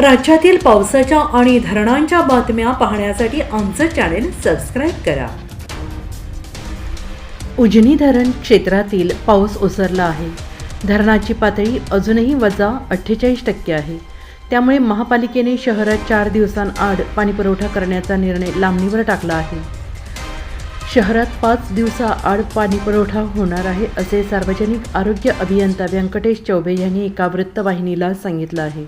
राज्यातील पावसाच्या आणि धरणांच्या बातम्या पाहण्यासाठी आमचं चॅनेल सबस्क्राईब करा. उजनी धरण क्षेत्रातील पाऊस ओसरला आहे. धरणाची पातळी अजूनही वजा अठ्ठेचाळीस टक्के आहे. त्यामुळे महापालिकेने शहरात चार दिवसांआड पाणीपुरवठा करण्याचा निर्णय लांबणीवर टाकला आहे. शहरात पाच दिवसाआड पाणीपुरवठा होणार आहे असे सार्वजनिक आरोग्य अभियंता व्यंकटेश चौबे यांनी एका वृत्तवाहिनीला सांगितलं आहे.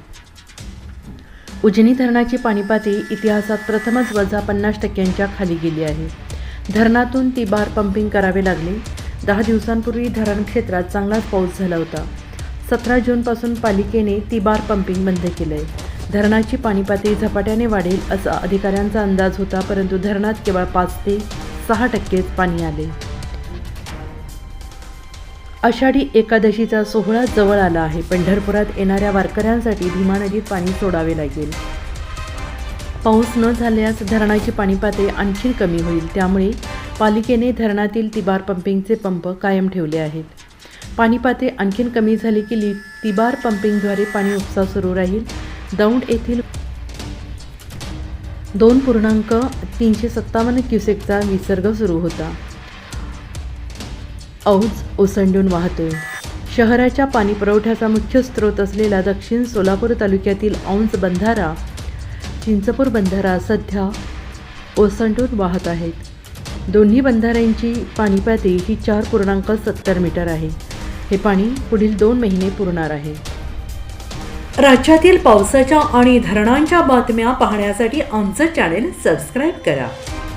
उजनी धरणाची पाणीपातळी इतिहासात प्रथमच वजा पन्नास टक्क्यांच्या खाली गेली आहे. धरणातून ती बार पंपिंग करावे लागले. दहा दिवसांपूर्वी धरण क्षेत्रात चांगलाच पाऊस झाला होता. सतरा जूनपासून पालिकेने ती बार पंपिंग बंद केलं आहे धरणाची पाणीपातळी झपाट्याने वाढेल असा अधिकाऱ्यांचा अंदाज होता परंतु धरणात केवळ पाच ते सहा टक्केच पाणी आले. आषाढी एकादशीचा सोहळा जवळ आला आहे. पंढरपुरात येणाऱ्या वारकऱ्यांसाठी भीमा नदीत पाणी सोडावे लागेल. पाऊस न झाल्यास धरणाची पाणी पातळी आणखी कमी होईल. त्यामुळे पालिकेने धरणातील तिबार पंपिंगचे पंप कायम ठेवले आहेत. पाणी पातळी आणखीन कमी झाली की लि तिबार पंपिंगद्वारे पाणी उपसा सुरू राहील. दौंड येथील दोन पूर्णांक तीनशे सत्तावन्न क्युसेकचा विसर्ग सुरू होता. औज ओसंडून वाहतोय शहराच्या पाणी पुरवठ्याचा मुख्य स्रोत असलेला दक्षिण सोलापूर तालुक्यातील औंज बंधारा चिंचपूर बंधारा सध्या ओसंडून वाहत आहेत. दोन्ही बंधाऱ्यांची पाणी पातळी ही चार पूर्णांक सत्तर मीटर आहे. हे पाणी पुढील दोन महिने पुरणार आहे. राज्यातील पावसाच्या आणि धरणांच्या बातम्या पाहण्यासाठी आमचं चॅनेल सबस्क्राईब करा.